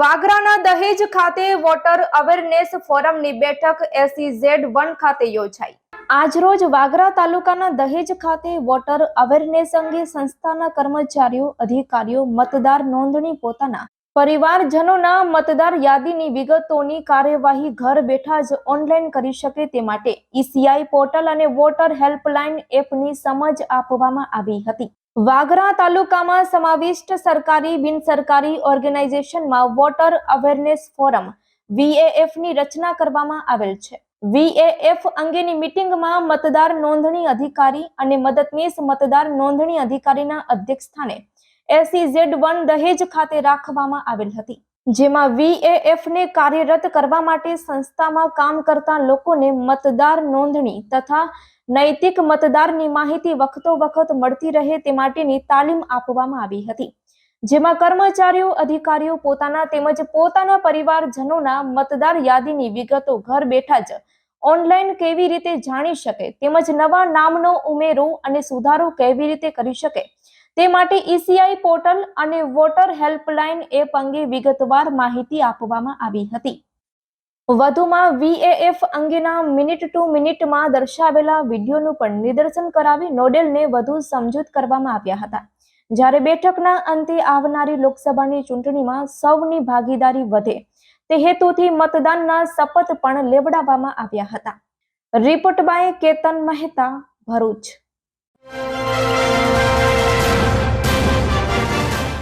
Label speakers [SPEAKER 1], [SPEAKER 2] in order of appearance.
[SPEAKER 1] વાગરાના દહેજ ખાતે water awareness ફોરમની બેઠક એસઈઝેડ વન ખાતે યોજાઈ. આજરોજ વાગરા તાલુકાના દહેજ ખાતે વોટર અવેરનેસ અંગે સંસ્થાના કર્મચારીઓ, અધિકારીઓ, મતદાર નોંધણી પોતાના પરિવારજનોના મતદાર યાદીની વિગતોની કાર્યવાહી ઘર બેઠા જ ઓનલાઈન કરી શકે તે માટે ઈસીઆઈ પોર્ટલ અને વોટર હેલ્પલાઇન એપની સમજ આપવામાં આવી હતી. વાગરા તાલુકામાં સમાવિષ્ટ સરકારી બિનસરકારી ઓર્ગેનાઇઝેશનમાં વોટર અવેરનેસ ફોરમ વીએએફની રચના કરવામાં આવેલ છે. વીએએફ અંગેની મિટિંગમાં મતદાર નોંધણી અધિકારી અને મદદનીશ મતદાર નોંધણી અધિકારીના અધ્યક્ષસ્થાને એસઈઝેડ વન દહેજ ખાતે રાખવામાં આવેલ હતી. જેમાં VAF ને કાર્યરત કરવા માટે સંસ્થામાં કામ કરતા લોકોને મતદાર નોંધણી તથા નૈતિક મતદારની માહિતી વખતો વખત મળતી રહે તે માટેની તાલીમ આપવામાં આવી હતી. જેમાં કર્મચારીઓ, અધિકારીઓ પોતાના તેમજ પોતાના પરિવારજનોના મતદાર યાદીની વિગતો ઘર બેઠા જ ઓનલાઈન કેવી રીતે જાણી શકે, તેમજ નવા નામનો ઉમેરો અને સુધારો કેવી રીતે કરી શકે તે માટે ઈસીઆઈ પોર્ટલ અને વોટર હેલ્પલાઇન એપ અંગે વિગતવાર માહિતી આપવામાં આવી હતી. વધુમાં વીએએફ અંગેના મિનિટ ટુ મિનિટમાં દર્શાવેલા વિડીયોનું પણ નિદર્શન કરાવી નોડેલને વધુ સમજૂત કરવામાં આવ્યા હતા. જ્યારે બેઠકના અંતે આવનારી લોકસભાની ચૂંટણીમાં સૌની ભાગીદારી વધે, તે હેતુથી મતદાનના શપથ પણ લેવડાવવામાં આવ્યા હતા. Report by Ketan Mehta, Bharuch.